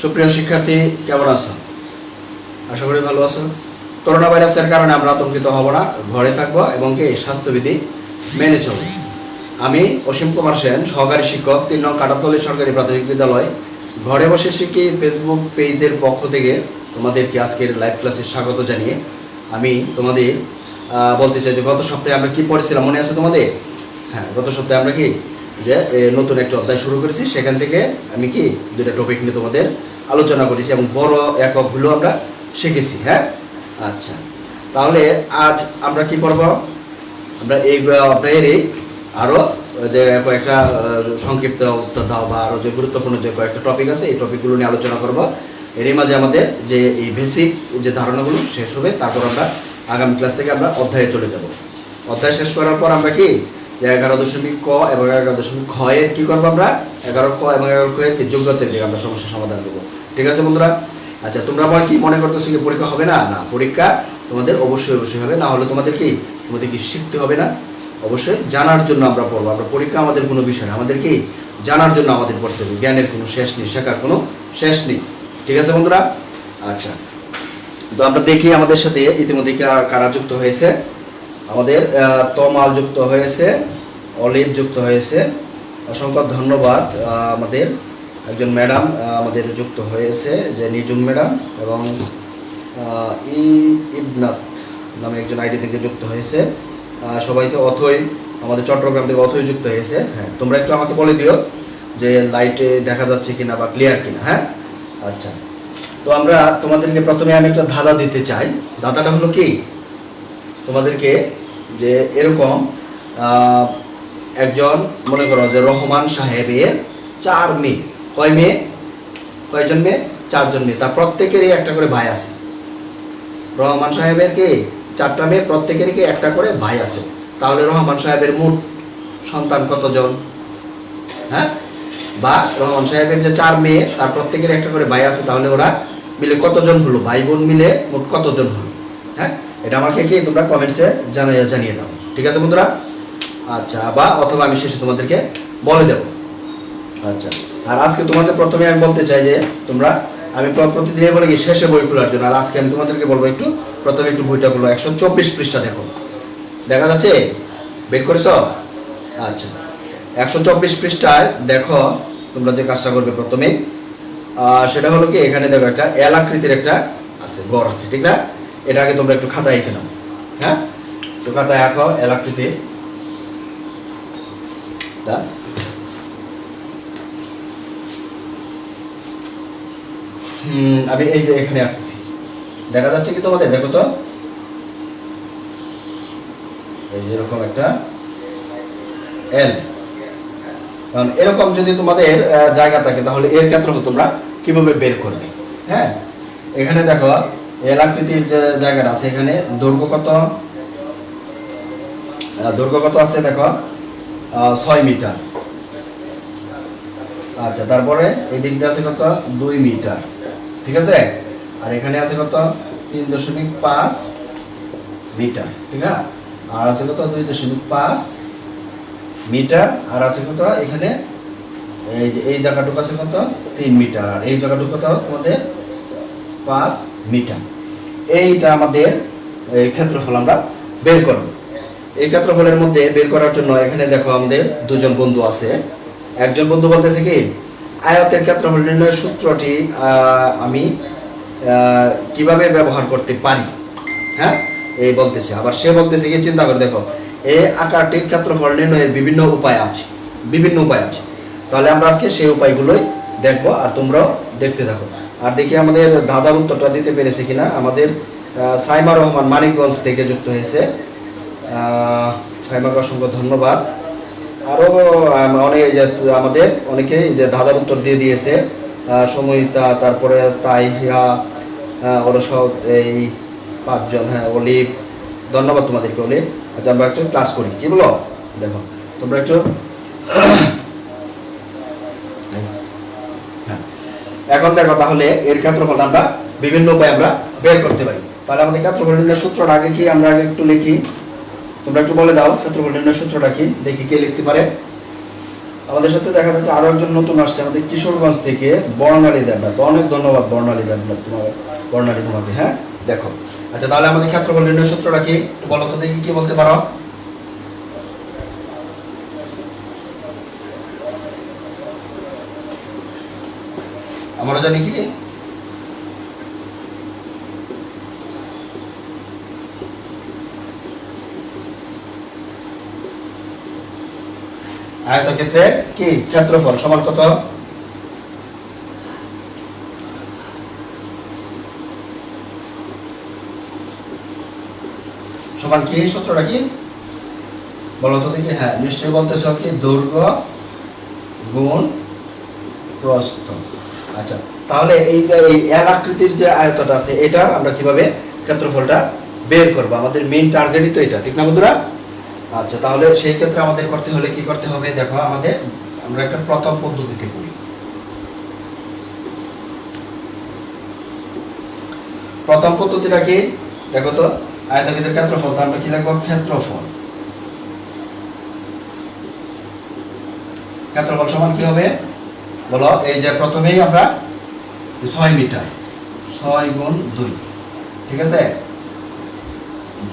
সুপ্রিয় শিক্ষার্থী, কেমন আছো? আশা করি ভালো আছো। করোনা ভাইরাসের কারণে আমরা আতঙ্কিত হব না, ঘরে থাকব এবং কি স্বাস্থ্যবিধি মেনে চলব। আমি অসীম কুমার সেন, সহকারী শিক্ষক, তিন নং কাটাতলী সরকারি প্রাথমিক বিদ্যালয়। ঘরে বসে শিখি ফেসবুক পেজের পক্ষ থেকে তোমাদেরকে আজকের লাইভ ক্লাসে স্বাগত জানিয়ে আমি তোমাদের বলতে চাই যে গত সপ্তাহে আমরা কি পড়েছিলাম, মনে আছে তোমাদের? হ্যাঁ গত সপ্তাহে আমরা কি যে নতুন একটা অধ্যায় শুরু করেছি, সেখান থেকে আমি কি দুইটা টপিক নিয়ে তোমাদের আলোচনা করেছি এবং বড় এককগুলো আমরা শিখেছি হ্যাঁ? আচ্ছা তাহলে আজ আমরা কি করব আমরা এই অধ্যায়েরই আরও যে কয়েকটা সংক্ষিপ্ত উত্তর দাও বা আরও যে গুরুত্বপূর্ণ যে কয়েকটা টপিক আছে, এই টপিকগুলো নিয়ে আলোচনা করব। এরই মাঝে আমাদের যে এই বেসিক যে ধারণাগুলো শেষ হবে, তারপর আমরা আগামী ক্লাস থেকে আমরা অধ্যায়ে চলে যাব। অধ্যায় শেষ করার পর আমরা কি এগারো দশমিক ক এবং এগারো দশমিক খ এর কি করব আমরা? এগারো ক এবং এগারো কি যোগ্যতার দিকে আমরা সমস্যার সমাধান করব। ঠিক আছে বন্ধুরা? আচ্ছা তোমরা আবার কি মনে করতেছো কি পরীক্ষা হবে না? না, পরীক্ষা তোমাদের অবশ্যই অবশ্যই হবে। না হলে তোমাদের কি? তোমাদের কি শিখতে হবে না? অবশ্যই জানার জন্য আমরা পড়ব। আমরা পরীক্ষা আমাদের কোনো বিষয় না। আমাদের কি? জানার জন্য আমাদের পড়তে হবে। জ্ঞানের কোনো শেষ নেই, শেখার কোনো শেষ নেই। ঠিক আছে বন্ধুরা? আচ্ছা। তো আমরা দেখি আমাদের সাথে ইতিমধ্যে কারা যুক্ত হয়েছে। আমাদের তমাল যুক্ত হয়েছে, অলিভ যুক্ত হয়েছে। অসংখ্য ধন্যবাদ আমাদের একজন ম্যাডাম আমাদের যুক্ত হয়েছে, যে নিজুম ম্যাডাম এবং ই ইবনাথ নামে একজন আইডি থেকে যুক্ত হয়েছে। সবাইকে অথই, আমাদের চট্টগ্রাম থেকে অথই যুক্ত হয়েছে। হ্যাঁ তোমরা একটু আমাকে বলে দিও যে লাইটে দেখা যাচ্ছে কিনা বা ক্লিয়ার কিনা হ্যাঁ? আচ্ছা। তো আমরা তোমাদেরকে প্রথমে আমি একটা ধাঁধা দিতে চাই। ধাঁধাটা হলো কি? তোমাদেরকে যে এরকম একজন মনে করো যে রহমান সাহেবের চার মেয়ে। কয় মেয়ে? কয়জন মেয়ে? চারজন মেয়ে। তার প্রত্যেকেরই একটা করে ভাই আছে। রহমান সাহেবের কি? চারটা মেয়ে, প্রত্যেকেরই কি একটা করে ভাই আছে? তাহলে রহমান সাহেবের মোট সন্তান কতজন? হ্যাঁ? বা রহমান সাহেবের যে চার মেয়ে, তার প্রত্যেকের একটা করে ভাই আছে, তাহলে ওরা মিলে কতজন হলো? ভাই বোন মিলে মোট কতজন হলো? হ্যাঁ? এটা আমাকে কি তোমরা কমেন্টসে জানিয়ে জানিয়ে দাও। ঠিক আছে বন্ধুরা? আচ্ছা বা অথবা আমি শেষে তোমাদেরকে বলে দেবো। আচ্ছা আর আজকে তোমাদের প্রথমে আমি বলতে চাই যে, তোমরা, আমি প্র- প্রতিদিনই বলে কি শেষে বই খোলার জন্য, আর আজকে আমি তোমাদেরকে বলব একটু, প্রথমে একটু বইটা খুলো, একশো চব্বিশ পৃষ্ঠা দেখো। দেখা যাচ্ছে? বের করেছ? আচ্ছা একশো চব্বিশ পৃষ্ঠায় দেখো, তোমরা যে কাজটা করবে প্রথমে সেটা হলো কি, এখানে দেখো একটা এল আকৃতির একটা আছে গড় আছে, ঠিক না? এটা আগে তোমরা একটু খাতায় এঁকে নাও। হ্যাঁ? একটু খাতায় আঁকো এল আকৃতি তা আমি এই যে এখানে আঁকতেছি দেখা যাচ্ছে কি তোমাদের? দেখো তো। এই যে এরকম একটা এল কারণ এরকম যদি তোমাদের জায়গা থাকে, তাহলে এর ক্ষেত্রফল তোমরা কীভাবে বের করবে? হ্যাঁ? এখানে দেখো এল আকৃতির যে জায়গাটা আছে এখানে, দৈর্ঘ্য কত? দৈর্ঘ্য কত আছে দেখো? ছয় মিটার। আচ্ছা তারপরে এই দিকটা আছে কত? দুই মিটার। ঠিক আছে? আর এখানে আছে কত? তিন দশমিক পাঁচ মিটার। ঠিক আছে আর আছে কত? দুই দশমিক পাঁচ মিটার। আর আছে কত? এখানে এই যে, এই জায়গাটুকু আছে কত? তিন মিটার। আর এই জায়গাটুকু কত? আমাদের পাঁচ মিটার। এইটা আমাদের ক্ষেত্রফল আমরা বের করব। এই ক্ষেত্রফলের মধ্যে বের করার জন্য এখানে দেখো আমাদের দুজন বন্ধু আছে। একজন বন্ধু বলতেছে কি, আয়তের ক্ষেত্রফল নির্ণয়ের সূত্রটি আমি কীভাবে ব্যবহার করতে পারি? হ্যাঁ? এই বলতেছে। আবার সে বলতেছে কি, চিন্তা করে, দেখো, এই আকারটির ক্ষেত্রফল নির্ণয়ের বিভিন্ন উপায় আছে। বিভিন্ন উপায় আছে। তাহলে আমরা আজকে সেই উপায়গুলোই দেখব, আর তোমরাও দেখতে থাকো। আর দেখি আমাদের দাদার উত্তরটা দিতে পেরেছে কিনা। আমাদের সাইমা রহমান মানিকগঞ্জ থেকে যুক্ত হয়েছে। সাইমাকে অসংখ্য ধন্যবাদ। আরও অনেক যে আমাদের অনেকেই যে ধাঁধার উত্তর দিয়ে দিয়েছে সময়িতা তারপরে তাইহিয়া আহ, ওরা সব এই পাঁচজন হ্যাঁ অলিভ। ধন্যবাদ তোমাদেরকে অলিভ। আচ্ছা আমরা একটু ক্লাস করি। কি বলো? দেখো তোমরা একটু এখন দেখো তাহলে এর ক্ষেত্রফল আমরা বিভিন্ন উপায়ে আমরা বের করতে পারি। তাহলে আমাদের ক্ষেত্রফল নির্ণয়ের সূত্রটা আগে কি? আমরা আগে একটু লিখি। তোমরা একটু বলে দাও ক্ষেত্রফল নির্ণয় সূত্রটা কি? দেখি কে লিখতে পারে। আমাদের সাথে দেখা যাচ্ছে আরও একজন নতুন আসছে আমাদের কিশোরগঞ্জ থেকে বর্ণালী দেবনাথ। তো অনেক ধন্যবাদ বর্ণালী দেবনাথ তোমার বর্ণালী তোমাকে হ্যাঁ? দেখো। আচ্ছা তাহলে আমাদের ক্ষেত্রফল নির্ণয় সূত্রটা কি? বলো তো দেখি কি বলতে পারো। আমরা জানি কি? আয়তক্ষেত্রে কি? ক্ষেত্রফল সমান কত? সমান কি? সূত্রটা কি? বলো তো দেখি হ্যাঁ নিশ্চয়ই বলতেছ কি? দৈর্ঘ্য গুণ প্রস্থ। আচ্ছা তাহলে এই যে এই এল আকৃতির যে আয়তটা আছে, এটা আমরা কীভাবে ক্ষেত্রফলটা বের করব? আমাদের মেইন টার্গেটই তো এটা, ঠিক না বন্ধুরা? আচ্ছা তাহলে সেই ক্ষেত্রে আমাদের করতে হলে কি করতে হবে? দেখো, আমাদের, আমরা একটা প্রথম পদ্ধতিতে করি। প্রথম পদ্ধতিটা কি? দেখো তো, আয়তক্ষেত্রের ক্ষেত্রফল তো আমরা কি লিখব? ক্ষেত্রফল। ক্ষেত্রফল সমান কি হবে? বলো, এই যে প্রথমেই আমরা ছয় মিটার, ছয় গুণ দুই, ঠিক আছে?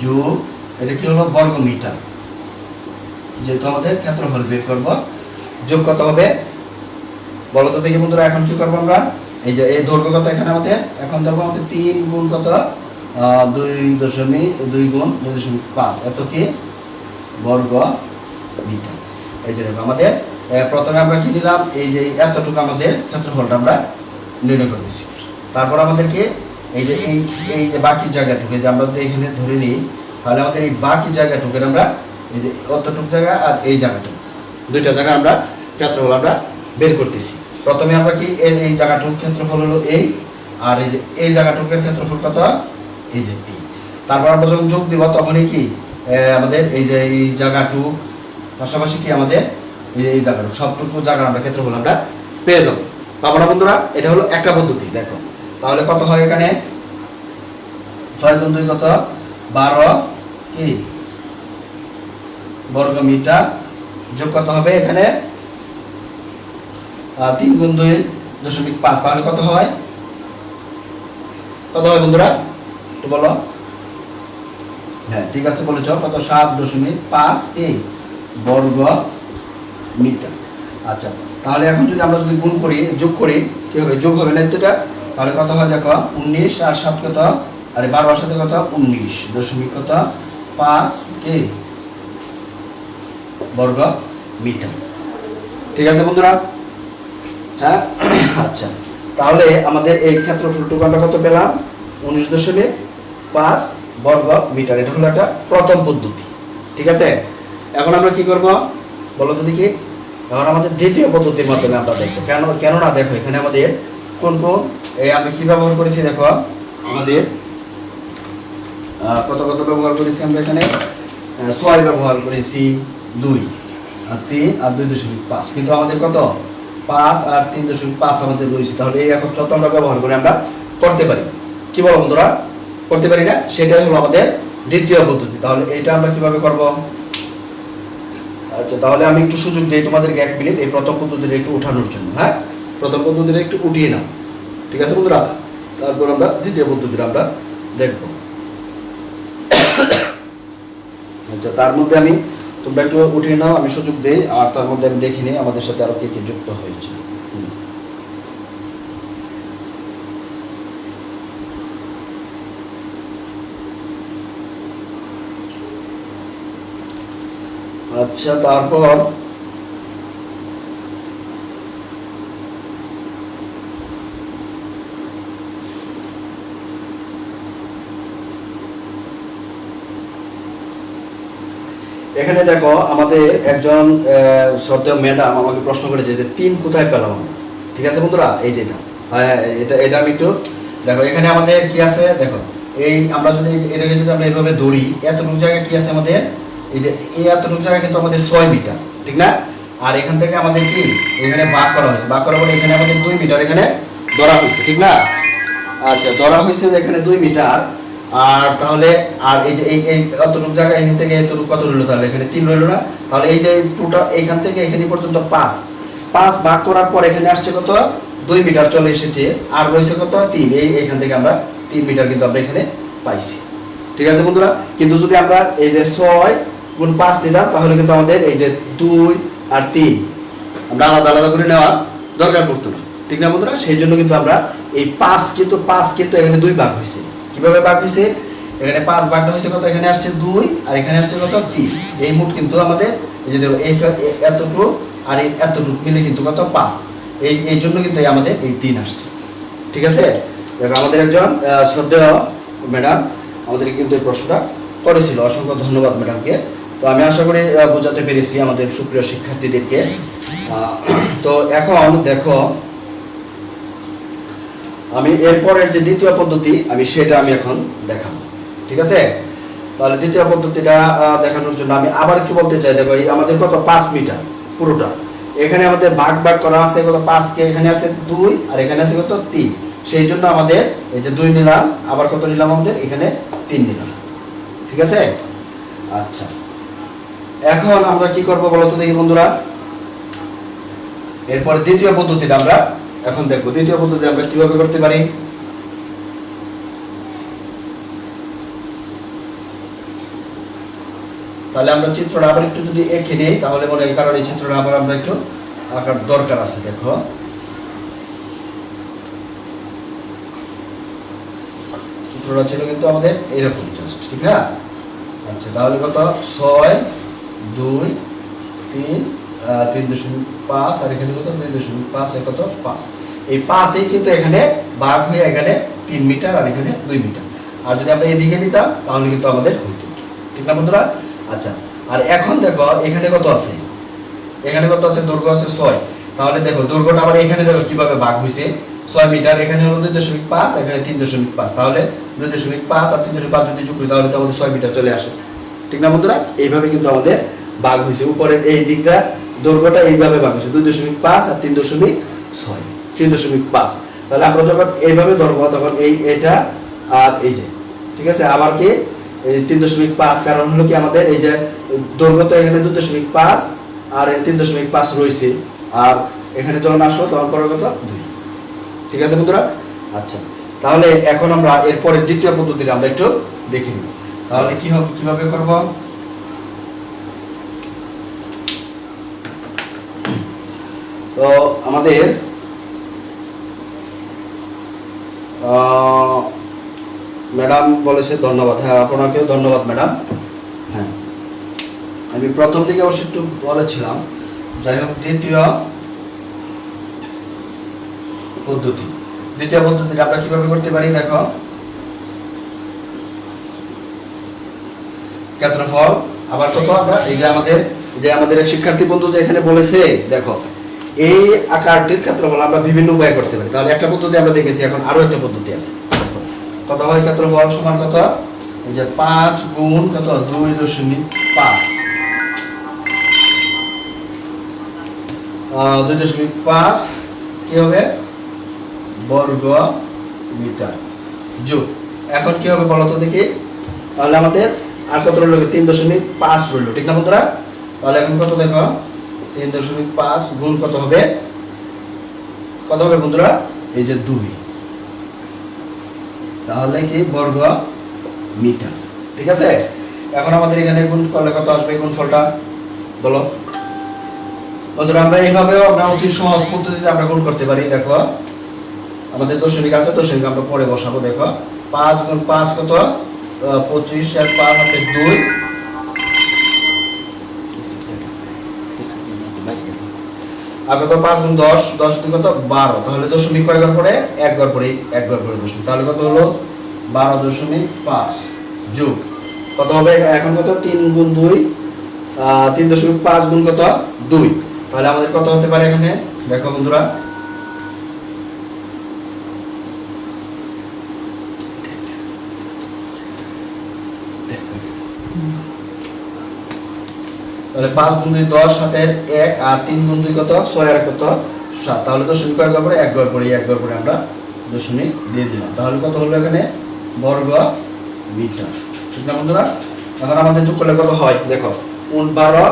যোগ, এটা কি হলো? বর্গ মিটার যেহেতু আমাদের ক্ষেত্রফল বের করব। যোগ কত হবে? বলো তো দেখি বন্ধুরা, এখন কি করব আমরা? এই যে এই দৈর্ঘ্য কত এখানে আমাদের? এখন ধরবো আমাদের তিন গুণ কত? দুই দশমিক, দুই গুণ দুই দশমিক পাঁচ। এত কি? বর্গ মিটার এই যে আমাদের প্রথমে আমরা কি নিলাম? এই যে এতটুকু আমাদের ক্ষেত্রফলটা আমরা নির্ণয় করে দিচ্ছি তারপর আমাদেরকে এই যে এই এই যে বাকি জায়গাটুকু যে আমরা যদি এখানে ধরে নিই, তাহলে আমাদের এই বাকি জায়গাটুকু আমরা এই যে অতটুকু জায়গা আর এই জায়গাটুকু, দুইটা জায়গা আমরা ক্ষেত্রফল আমরা বের করতেছি। প্রথমে আমরা কি এই জায়গাটুকু ক্ষেত্রফল হলো এই, আর এই যে এই জায়গাটুকুর ক্ষেত্রফল কত? এই যে এই। তারপর আমরা যখন যোগ দিব, তখনই কি আমাদের এই যে এই জায়গাটুক, পাশাপাশি কি আমাদের এই এই সবটুকু জায়গা আমরা ক্ষেত্রফল আমরা পেয়ে যাব। পাবো বন্ধুরা? এটা হলো একটা পদ্ধতি, দেখো। তাহলে কত হয় এখানে? ছয় গুণ দুই কত? বারো, কি? বর্গ মিটার যোগ কত হবে এখানে? তিন গুণ দুই দশমিক পাঁচ, তাহলে কত হয়? কত হয় বন্ধুরা? একটু বলো। হ্যাঁ ঠিক আছে বলেছ। কত? সাত দশমিক পাঁচ এই বর্গ মিটার আচ্ছা তাহলে এখন যদি আমরা যদি গুণ করি, যোগ করি, কি হবে? যোগ হবে না এটা তাহলে কত হয় দেখো? উনিশ আর সাত কত? আরে বারো আর সাথে কত? উনিশ। দশমিক কত? পাঁচ কে? বর্গ মিটার। ঠিক আছে বন্ধুরা? হ্যাঁ? আচ্ছা তাহলে আমাদের এই ক্ষেত্রফলটুকু আমরা কত পেলাম? উনিশ দশমিক পাঁচ বর্গ মিটার। এটা হলো একটা প্রথম পদ্ধতি। ঠিক আছে? এখন আমরা কি করব? বলো তো দেখি। এখন আমাদের দ্বিতীয় পদ্ধতির মাধ্যমে আমরা দেখব। কেন, কেননা দেখো, এখানে আমাদের কোন কোন? এই আমরা কি ব্যবহার করেছি দেখো? আমাদের কত কত ব্যবহার করেছি আমরা এখানে? ছয় ব্যবহার করেছি, দুই আর তিন আর দুই দশমিক পাঁচ। কিন্তু আমাদের কত? পাঁচ আর তিন দশমিক পাঁচ আমাদের রয়েছে। তাহলে এই এখন যত আমরা ব্যবহার করে আমরা করতে পারি। কি বলো বন্ধুরা? করতে পারি না? সেটাই হলো আমাদের দ্বিতীয় পদ্ধতি। তাহলে এটা আমরা কীভাবে করব? আচ্ছা তাহলে আমি একটু সুযোগ দিই তোমাদেরকে এক মিনিট, এই প্রথম পদ্ধতিটা একটু উঠানোর জন্য হ্যাঁ? প্রথম পদ্ধতিটা একটু উঠিয়ে নাও, ঠিক আছে বন্ধুরা? তারপর আমরা দ্বিতীয় পদ্ধতিটা আমরা দেখব। আচ্ছা তার মধ্যে আমি তোমরা একটু উঠিয়ে নাও, আমি সুযোগ দিই, আর তার মধ্যে আমি দেখিনি আমাদের সাথে আরও কে কে যুক্ত হয়েছে। আচ্ছা তারপর? এখানে দেখো, আমাদের একজন শ্রদ্ধেয় ম্যাডাম আমাকে প্রশ্ন করেছে যে তিন কোথায় পেলাম ঠিক আছে বন্ধুরা? এই যে এটা। হ্যাঁ এটা এটা আমি একটু দেখো, এখানে আমাদের কি আছে? দেখো, এই আমরা যদি, এটাকে যদি আমরা এইভাবে ধরি, এতটুকু জায়গায় কি আছে আমাদের? এই যে এই এতটুকু জায়গা কিন্তু আমাদের ছয় মিটার, ঠিক না? আর এখান থেকে আমাদের কি? এখানে ভাগ করা হয়েছে। ভাগ করার পরে এখানে আমাদের দুই মিটার এখানে ধরা হয়েছে, ঠিক না? আচ্ছা ধরা হয়েছে এখানে দুই মিটার। আর তাহলে, আর এই যে এই এই অতটুকু জায়গা এখান থেকে এতটুকু কত রইল তাহলে? এখানে তিন রইল না? তাহলে এই যে টোটাল এইখান থেকে এখানে পর্যন্ত পাঁচ। পাঁচ ভাগ করার পর এখানে আসছে কত? দুই মিটার চলে এসেছে। আর রয়েছে কত? তিন। এই এখান থেকে আমরা তিন মিটার কিন্তু আমরা এখানে পাইছি। ঠিক আছে বন্ধুরা? কিন্তু যদি আমরা এই যে ছয় গুণ পাঁচ নিতাম তাহলে কিন্তু আমাদের এই যে দুই আর তিন, আমরা আলাদা আলাদা করে নেওয়ার দরকার পড়তো না। ঠিক না বন্ধুরা? সেই জন্য কিন্তু আমরা এই পাঁচ কিন্তু পাঁচ কিন্তু এখানে দুই ভাগ হয়েছে। কীভাবে ভাগ হয়েছে? এখানে পাঁচ ভাগটা হয়েছে কত? এখানে আসছে দুই, আর এখানে আসছে কত? তিন। এই মোট কিন্তু আমাদের এই যে এতটুকু আর এই এতটুকু মিলে কিন্তু কত? পাঁচ। এই এই জন্য কিন্তু আমাদের এই তিন আসছে। ঠিক আছে? দেখো, আমাদের একজন শ্রদ্ধেয় ম্যাডাম আমাদের কিন্তু এই প্রশ্নটা করেছিল। অসংখ্য ধন্যবাদ ম্যাডামকে। তো আমি আশা করি বোঝাতে পেরেছি আমাদের সুপ্রিয় শিক্ষার্থীদেরকে। তো এখন দেখো, আমি এরপরের যে দ্বিতীয় পদ্ধতি, আমি সেটা আমি এখন দেখাবো। ঠিক আছে? তাহলে দ্বিতীয় পদ্ধতিটা দেখানোর জন্য আমি আবার একটু বলতে চাই, দেখো আমাদের কত? পাঁচ মিটার, পুরোটা। এখানে আমাদের ভাগ ভাগ করা আছে, কত? পাঁচকে এখানে আছে দুই, আর এখানে আছে কত? তিন। সেই জন্য আমাদের এই যে দুই নিলাম, আবার কত নিলাম আমাদের? এখানে তিন নিলাম। ঠিক আছে? আচ্ছা। এখন আমরা কি করব বলো তো দেখি বন্ধুরা? এরপর দ্বিতীয় পদ্ধতিটা আমরা এখন দেখব। দ্বিতীয় পদ্ধতি আমরা কীভাবে করতে পারি? তাহলে আমরা চিত্রটা আবার একটু যদি এঁকে নিই, তাহলে মনে হয় কারণ এই চিত্রটা আবার আমরা একটু আঁকার দরকার আছে, দেখো। চিত্রটা ছিল কিন্তু আমাদের এরকম জাস্ট ঠিক না? আচ্ছা তাহলে কত? ছয় দুই, তিন তিন দশমিক পাঁচ, আর এখানে কত? দুই দশমিক পাঁচ আর কত? পাঁচ। এই পাঁচই কিন্তু এখানে ভাগ হয়ে এখানে তিন মিটার আর এখানে দুই মিটার। আর যদি আমরা এদিকে নিতাম, তাহলে কিন্তু আমাদের হইতো। ঠিক না বন্ধুরা? আচ্ছা আর এখন দেখো, এখানে কত আছে? এখানে কত আছে? দৈর্ঘ্য আছে ছয়। তাহলে দেখো দৈর্ঘ্যটা আবার এখানে দেখো কীভাবে ভাগ হয়েছে ছয় মিটার, এখানে হলো দুই দশমিক পাঁচ, এখানে তিন দশমিক পাঁচ। তাহলে দুই দশমিক পাঁচ আর তিন দশমিক পাঁচ যদি যোগ তাহলে তো আমাদের ছয় মিটার চলে আসে। ঠিক না বন্ধুরা? এইভাবে কিন্তু আমাদের ভাগ হয়েছে। উপরের এই দিকটা দৈর্ঘ্যটা এইভাবে ভাগ হয়েছে, দুই দশমিক পাঁচ আর তিন দশমিক ছয়। তিন দশমিক পাঁচ। তাহলে আমরা যখন এইভাবে ধরবো, তখন এই, এটা আর এই যে, ঠিক আছে? আবার কি? এই তিন দশমিক পাঁচ, কারণ হলো কি আমাদের এই যে দৈর্ঘ্য তো এখানে দুই দশমিক পাঁচ আর তিন দশমিক পাঁচ রয়েছে। আর এখানে যখন আসলো তখন পরে কত দুই। ঠিক আছে বন্ধুরা? আচ্ছা তাহলে এখন আমরা এরপরে দ্বিতীয় পদ্ধতিটা আমরা একটু দেখে তাহলে কি হবে, কীভাবে করব তো আমাদের ম্যাডাম বলেছে ধন্যবাদ। হ্যাঁ আপনাকেও ধন্যবাদ, ম্যাডাম। হ্যাঁ। আমি প্রথম থেকে অবশ্য একটু বলেছিলাম, যাই হোক, দ্বিতীয় পদ্ধতি। দ্বিতীয় পদ্ধতিটা আমরা কীভাবে করতে পারি, দেখো। ক্ষেত্রফল, আবার কত? আমরা এই যে আমাদের যে আমাদের এক শিক্ষার্থী বন্ধু যে এখানে বলেছে, দেখো। এই আকারটির ক্ষেত্রফল আমরা বিভিন্ন উপায়ে করতে পারি। তাহলে একটা পদ্ধতি আমরা দেখেছি, এখন আরও একটা পদ্ধতি আছে। কত হয় ক্ষেত্রফল সমান কত? এই যে পাঁচ গুণ কত? দুই দশমিক পাঁচ। দুই দশমিক পাঁচ কি হবে? বর্গ মিটার। যোগ। এখন কি হবে বলতো দেখি। তাহলে আমাদের আর কত রইল? তিন দশমিক পাঁচ রইল। ঠিক না বন্ধুরা? তাহলে এখন কত দেখো? তিন দশমিক পাঁচ গুণ কত হবে? কত হবে বন্ধুরা? এই যে দুই। তাহলে কি? বর্গ মিটার। ঠিক আছে? এখন আমাদের এখানে গুণ করলে কত আসবে? গুণফলটা বলো। বন্ধুরা, আমরা এইভাবেও আমরা অতি সহজ পদ্ধতিতে আমরা গুণ করতে পারি, দেখো। আমাদের দশমিক আছে, দশমিক আমরা পরে বসাবো, দেখো। পাঁচ গুণ পাঁচ কত? পঁচিশ, আর পাঁচ হাতে দুই। আর কত পাঁচ গুণ দশ দশ দুই কত? বারো। তাহলে দশমিক কয় ঘর পরে একবার পরে একবার পরে দশমিক। তাহলে কত হলো? বারো দশমিক পাঁচ। যোগ। কত হবে? এখন কত? তিন গুণ দুই তিন দশমিক পাঁচ গুণ কত? দুই। তাহলে আমাদের কত হতে পারে এখানে? দেখো বন্ধুরা। তাহলে পাঁচ গুণ দুই দশ হাতের এক আর তিন গুণ দুই কত? ছয় আর কত? সাত। তাহলে দশমিক ঘর পরে এক পরে এক পরে আমরা দশমিক দিয়ে দিলাম। তাহলে কত হলো এখানে? বর্গ মিটার। ঠিক না বন্ধুরা? এখন আমাদের যোগ করলে কত হয়? দেখো, উন বারো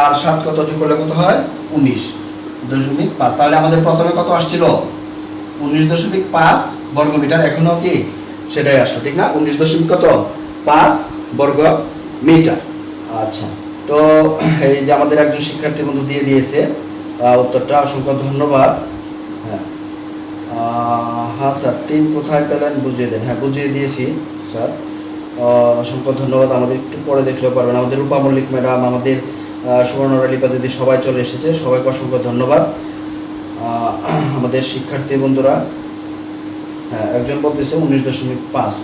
আর সাত কত যোগ করলে কত হয়? উনিশ। দশমিক পাঁচ। তাহলে আমাদের প্রথমে কত আসছিল? উনিশ দশমিক পাঁচ বর্গ মিটার। এখনও কি? সেটাই আসলো, ঠিক না? উনিশ দশমিক কত? পাঁচ বর্গ মিটার। আচ্ছা। তো এই যে আমাদের একজন শিক্ষার্থী বন্ধু দিয়ে দিয়েছে উত্তরটা অসংখ্য ধন্যবাদ। হ্যাঁ। হ্যাঁ স্যার তিন কোথায় পেলেন? বুঝিয়ে দেন। হ্যাঁ বুঝিয়ে দিয়েছি, স্যার। অসংখ্য ধন্যবাদ। আমাদের একটু পরে দেখলেও পারবেন। আমাদের রূপা মল্লিক ম্যাডাম, আমাদের সুবর্ণ রালিপা দিদি সবাই চলে এসেছে। সবাইকে অসংখ্য ধন্যবাদ। আমাদের শিক্ষার্থী বন্ধুরা হ্যাঁ একজন বলতেছে উনিশ দশমিক পাঁচ।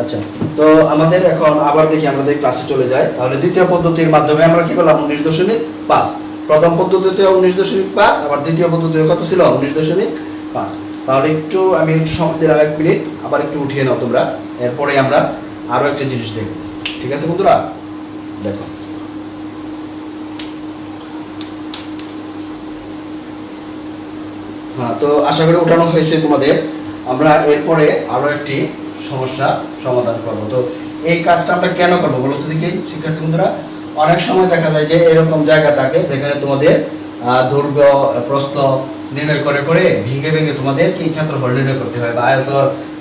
আচ্ছা তো আমাদের এখন আবার দেখি আমাদের ক্লাসে চলে যায়। তাহলে দ্বিতীয় পদ্ধতির মাধ্যমে আমরা কি করলাম? উনিশ দশমিক পাঁচ। প্রথম পদ্ধতিতে উনিশ দশমিক পাঁচ, আবার দ্বিতীয় পদ্ধতিতে কত ছিল? উনিশ দশমিক পাঁচ। তাহলে একটু আমি একটু সময় দিলাম এক মিনিট, আবার একটু উঠিয়ে নাও তোমরা। এরপরে আমরা আরও একটা জিনিস দেখব। ঠিক আছে বন্ধুরা? দেখো। হ্যাঁ তো আশা করি উঠানো হয়েছে তোমাদের। আমরা এরপরে আরও একটি সমস্যা সমাধান করব। তো এই কাজটা আমরা কেন করব বলো তো দেখি, শিক্ষার্থী বন্ধুরা? অনেক সময় দেখা যায় যে এরকম জায়গা থাকে যেখানে তোমাদের দৈর্ঘ্য প্রস্থ নির্ণয় করে করে ভেঙে ভেঙে তোমাদের কি ক্ষেত্রফল নির্ণয় করতে হয় বা আয়ত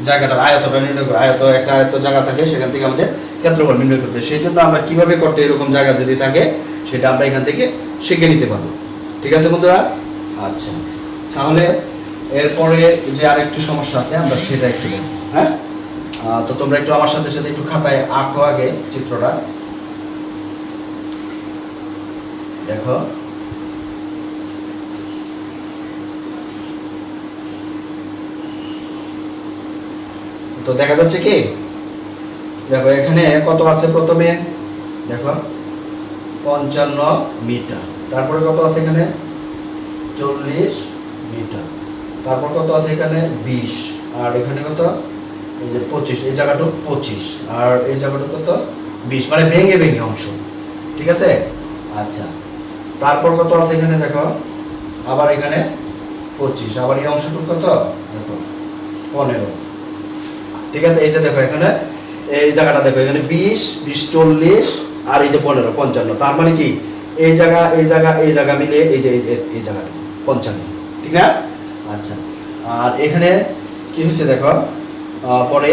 জায়গাটার আয়তটা নির্ণয় করে, আয়ত একটা আয়ত জায়গা থাকে সেখান থেকে আমাদের ক্ষেত্রফল নির্ণয় করতে সেই জন্য আমরা কীভাবে করতে এরকম জায়গা যদি থাকে সেটা আমরা এখান থেকে শিখে নিতে পারব। ঠিক আছে বন্ধুরা? আচ্ছা। তাহলে এরপরে যে আরেকটি সমস্যা আছে আমরা সেটা একটু হ্যাঁ? তো তোমরা একটু আমার সাথে সাথে একটু খাতায় আঁকো আগে চিত্রটা। দেখো। তো দেখা যাচ্ছে কি? দেখো, এখানে কত আছে প্রথমে? দেখো, পঞ্চান্ন মিটার। তারপরে কত আছে এখানে? চল্লিশ মিটার। তারপর কত আছে এখানে? বিশ। আর এখানে কত? এই যে পঁচিশ, এই জায়গাটুক পঁচিশ। আর এই জায়গাটুক কত? বিশ মানে ভেঙে ভেঙে অংশ। ঠিক আছে? আচ্ছা। তারপর কত আছে এখানে দেখো? আবার এখানে পঁচিশ। আবার এই অংশটুক কত? দেখো, পনেরো। ঠিক আছে? এই যে দেখো এখানে, এই জায়গাটা দেখো, এখানে বিশ বিশ চল্লিশ, আর এই যে পনেরো, পঞ্চান্ন। তার মানে কি? এই জায়গা এই জায়গা এই জায়গা মিলে এই যে, এই- জায়গাটা, পঞ্চান্ন। ঠিক না? আচ্ছা। আর এখানে কি হয়েছে দেখো? পরে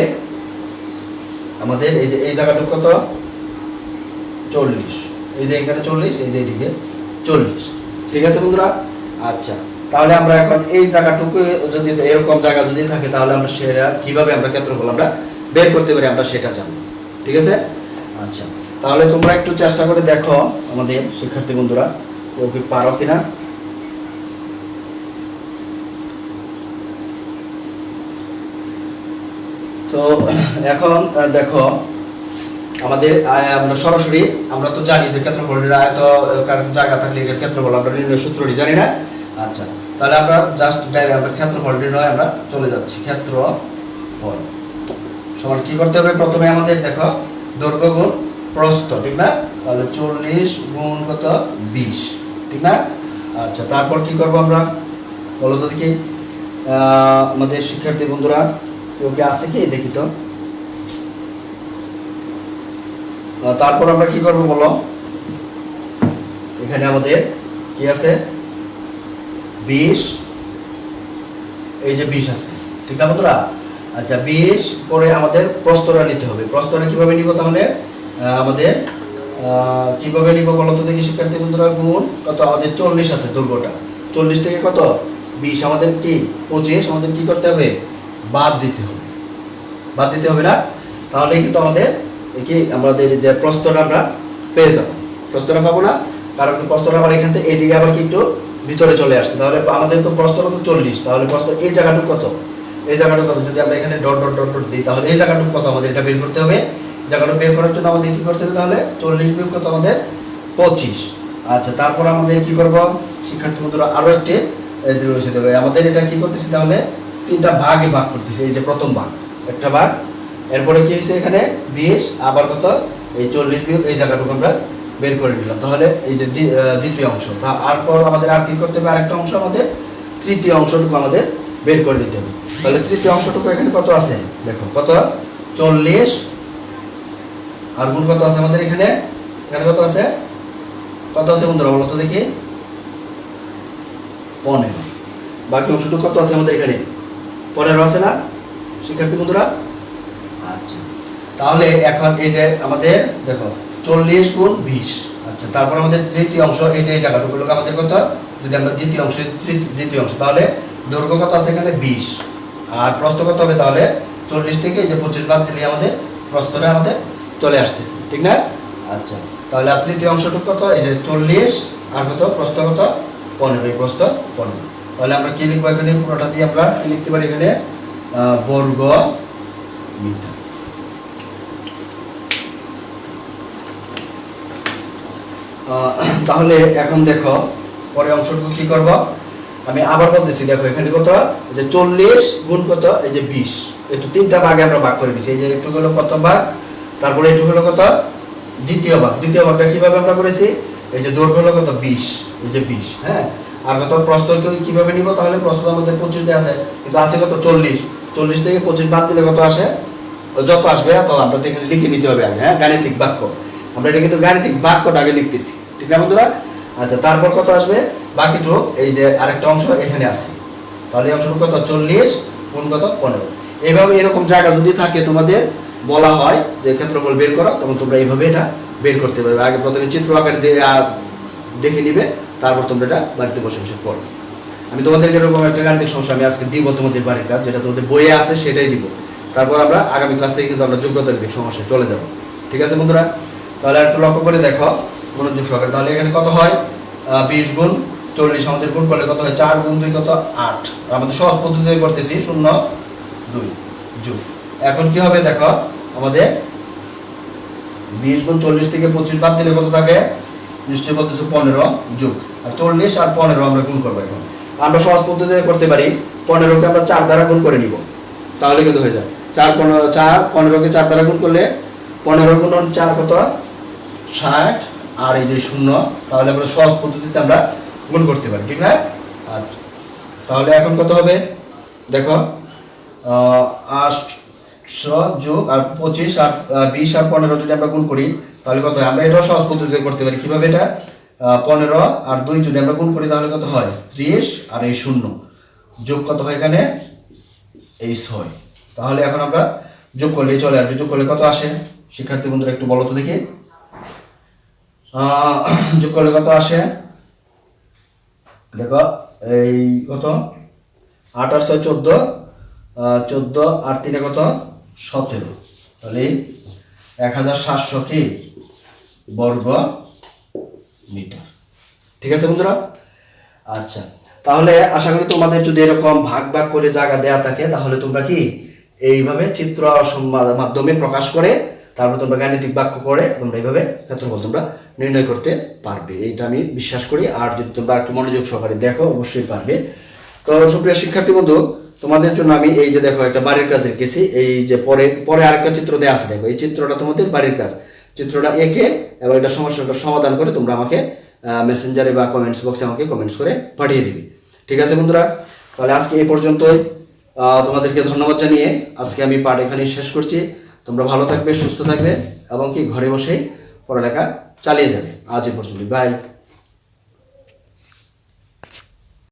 আমাদের এই যে, এই জায়গাটুকু কত? চল্লিশ। এই যে এখানে চল্লিশ, এই যে এদিকে চল্লিশ। ঠিক আছে বন্ধুরা? আচ্ছা তাহলে আমরা এখন এই জায়গাটুকু যদি এরকম জায়গা যদি থাকে, তাহলে আমরা সেটা কীভাবে আমরা ক্ষেত্রফল আমরা বের করতে পারি আমরা সেটা জানব। ঠিক আছে? আচ্ছা তাহলে তোমরা একটু চেষ্টা করে দেখো আমাদের শিক্ষার্থী বন্ধুরা কেউ কি পারো কিনা তো এখন দেখো, আমাদের আমরা সরাসরি, আমরা তো জানি যে ক্ষেত্রফলের আয়ত জায়গা থাকলে ক্ষেত্রফল, আমরা নির্ণয় সূত্রটি জানি না। আচ্ছা তাহলে আমরা জাস্ট ডাইরেক্ট আমরা ক্ষেত্রফল নির্ণয় আমরা চলে যাচ্ছি, ক্ষেত্রফল। সমান কি করতে হবে? প্রথমে আমাদের, দেখো, দৈর্ঘ্য গুণ প্রস্থ, ঠিক না? তাহলে চল্লিশ গুণ কত? বিশ, ঠিক না? আচ্ছা তারপর কি করব আমরা? বলো তো দেখি। আমাদের শিক্ষার্থী বন্ধুরা কেউ কি আছে কি? দেখি তো। তারপর আমরা কি করব বলো? এখানে আমাদের কি আছে? বিশ এই যে বিশ আছে। ঠিক না বন্ধুরা? আচ্ছা বিশ পরে আমাদের প্রস্তরা নিতে হবে। প্রস্তরা কীভাবে নিব তাহলে? আমাদের কীভাবে নিব বলো তো দেখি শিক্ষার্থী বন্ধুরা? গুণ কত? আমাদের চল্লিশ আছে দৈর্ঘ্যটা চল্লিশ থেকে কত? বিশ আমাদের কি? পঁচিশ। আমাদের কি করতে হবে? বাদ দিতে হবে। বাদ দিতে হবে না? তাহলে কিন্তু আমাদের কি আমাদের যে প্রস্তর আমরা পেয়ে যাব। প্রস্তরা পাবো না, কারণ প্রস্তর আবার এখান থেকে এইদিকে আবার কি একটু ভিতরে চলে আসছে। তাহলে আমাদের তো প্রস্তর তো চল্লিশ। তাহলে প্রস্তর এই জায়গাটুকু কত? এই জায়গাটুকু কত? যদি আমরা এখানে ডট ডট ডট ডট দিই, তাহলে এই জায়গাটুকু কত আমাদের? এটা বের করতে হবে। জায়গাটা বের করার জন্য আমাদের কী করতে হবে তাহলে? চল্লিশ বিয়োগ কত আমাদের? পঁচিশ। আচ্ছা তারপর আমাদের কি করব? শিক্ষার্থী বন্ধুরা, আরও একটি রয়েছে। দেবে আমাদের এটা কি করতেছি তাহলে? তিনটা ভাগে ভাগ করতেছে, এই যে প্রথম ভাগ। একটা ভাগ, এরপরে কি হয়েছে এখানে? বিশ, আবার কত? এই চল্লিশ বিয়োগ, এই জায়গাটুকু আমরা বের করে নিলাম। তাহলে এই যে দ্বিতীয় অংশ। তা তারপর আমাদের আর কি করতে হবে? আরেকটা অংশ আমাদের, তৃতীয় অংশটুকু আমাদের বের করে নিতে হবে। তাহলে তৃতীয় অংশটুকু এখানে কত আছে? দেখো, কত? চল্লিশ, আর গুণ কত আছে আমাদের এখানে? এখানে কত আছে? কত আছে বন্ধুরা, বলো তো দেখি। পনেরো। বাকি অংশটুকু কত আছে আমাদের এখানে? আছে না? শিক্ষার্থী বন্ধুরা? আচ্ছা। তাহলে এখন এই যে আমাদের, দেখো, চল্লিশ গুণ বিশ। আচ্ছা তারপর আমাদের তৃতীয় অংশ, এই যে এই জায়গাটুকু হলো আমাদের কত? যদি আমরা দ্বিতীয় অংশ দ্বিতীয় অংশ, তাহলে দৈর্ঘ্য কত আছে এখানে? বিশ। আর প্রস্থ কত হবে তাহলে? চল্লিশ থেকে এই যে পঁচিশ বাদ দিলে আমাদের প্রস্থটা আমাদের চলে আসতেছে, ঠিক না? আচ্ছা তাহলে আর তৃতীয় অংশটুকু কত? এই যে চল্লিশ, আর কত? প্রস্থ কত? পনেরো, এই প্রস্থ পনেরো। তাহলে আমরা কি লিখব এখানে? পুরোটা দিয়ে আমরা কি লিখতে পারি এখানে? বর্গ মিটার। তাহলে এখন দেখো, পরে অংশটুকু কি করব? আমি আবার বলতেছি, দেখো এখানে কত? যে চল্লিশ গুণ কত? এই যে বিশ। একটু তিনটা ভাগে আমরা ভাগ করে দিছি এই যে একটু হলো প্রথম ভাগ, তারপরে একটু হলো কত? দ্বিতীয় ভাগ। দ্বিতীয় ভাগটা কীভাবে আমরা করেছি? এই যে দৈর্ঘ্য হলো কত? বিশ। এই যে বিশ হ্যাঁ? আর কত প্রস্থ কি- কীভাবে নিব তাহলে প্রস্থ আমাদের পঁচিশ দিয়ে আছে। কিন্তু আছে কত? চল্লিশ। চল্লিশ থেকে পঁচিশ বাদ দিলে কত আসে? যত আসবে, তত আমরা এখানে লিখে নিতে হবে আগে হ্যাঁ? গাণিতিক বাক্য। আমরা এটা কিন্তু গাণিতিক বাক্যটা আগে লিখতেছি। ঠিক না বন্ধুরা? আচ্ছা তারপর কত আসবে? বাকিটুকু এই যে আরেকটা অংশ এখানে আছে। তাহলে এই অংশটুকু কত? চল্লিশ গুণ কত? পনেরো। এইভাবে এরকম জায়গা যদি থাকে তোমাদের, বলা হয় যে ক্ষেত্রফল বের করো, তখন তোমরা এইভাবে এটা বের করতে পারবে। আগে প্রথমে চিত্র আকারে দেখে নিবে। তারপর তোমরা এটা বাড়িতে বসে বসে পড়বে আমি তোমাদেরকে এরকম একটা গাণিতিক সমস্যা আমি আজকে দিব তোমাদের বাড়ির কাজ, যেটা তোমাদের বইয়ে আছে সেটাই দিব। তারপর আমরা আগামী ক্লাস থেকে কিন্তু আমরা যোগ্যতা ভিত্তিক সমস্যায় চলে যাব। ঠিক আছে বন্ধুরা? তাহলে একটু লক্ষ্য করে দেখো, মনোযোগ সহকারে। তাহলে এখানে কত হয়? বিশ গুণ চল্লিশ, আমাদের গুণ করলে কত হয়? চার গুণ দুই কত? আট। আমাদের সহজ পদ্ধতিতে করতেছি, শূন্য, দুই, যোগ। এখন কি হবে দেখো? আমাদের বিশ গুণ চল্লিশ থেকে পঁচিশ বাদ দিলে কত থাকে? নিশ্চয়ই বলতেছে পনেরো যোগ। আর চল্লিশ আর পনেরো আমরা গুণ করব এখন। আমরা সহজ পদ্ধতিতে করতে পারি, পনেরোকে আমরা চার দ্বারা গুণ করে নিব। তাহলে কিন্তু হয়ে যায়। চার পনেরো, চার, পনেরোকে চার দ্বারা গুণ করলে পনেরো গুণ চার কত? ষাট। আর এই যে শূন্য, তাহলে আমরা সহজ পদ্ধতিতে আমরা গুণ করতে পারি। ঠিক না? আচ্ছা। তাহলে এখন কত হবে? দেখো আটশো যোগ আর পঁচিশ আর বিশ আর পনেরো যদি আমরা গুণ করি, তাহলে কত হয়? আমরা এটাও সহজ পদ্ধতিতে করতে পারি। কীভাবে এটা? পনেরো আর দুই যদি আমরা গুণ করি, তাহলে কত হয়? ত্রিশ আর এই শূন্য। যোগ কত হয় এখানে? এই ছয়। তাহলে এখন আমরা যোগ করলে চলে আসবে। যোগ করলে কত আসে? শিক্ষার্থী বন্ধুরা, একটু বলো তো দেখি। যোগ করলে কত আসে? দেখো, এই কত? আট আর ছয়, চোদ্দ। চোদ্দ আর তিনে কত? সতেরো। তাহলে এক হাজার সাতশো কি বর্গ মিটার। ঠিক আছে বন্ধুরা? আচ্ছা তাহলে আশা করি তোমাদের যদি এরকম ভাগ ভাগ করে জায়গা দেয়া থাকে, তাহলে তোমরা কি এইভাবে চিত্র মাধ্যমে প্রকাশ করে, তারপর তোমরা গাণিতিক বাক্য করে, তোমরা এইভাবে ক্ষেত্রফল তোমরা নির্ণয় করতে পারবে। এইটা আমি বিশ্বাস করি। আর যদি তোমরা একটু মনোযোগ সহকারে দেখো, অবশ্যই পারবে। তো সুপ্রিয় শিক্ষার্থী বন্ধু তোমাদের জন্য আমি এই যে দেখো একটা বাড়ির কাজ রেখেছি এই যে পরে পরে আরেকটা চিত্র দেওয়া আছে, দেখো, এই চিত্রটা তোমাদের বাড়ির কাজ। চিত্রটা এঁকে এবং এটা সমস্যাটা সমাধান করে তোমরা আমাকে মেসেঞ্জারে বা কমেন্টস বক্সে আমাকে কমেন্টস করে পাঠিয়ে দিবে। ঠিক আছে বন্ধুরা? তাহলে আজকে এই পর্যন্তই। তোমাদেরকে ধন্যবাদ জানিয়ে আজকে আমি পাঠ এখানে শেষ করছি। তোমরা ভালো থাকবে, সুস্থ থাকবে এবং কি ঘরে বসেই পড়ালেখা চালিয়ে যাবে। আজ এই পর্যন্ত বাই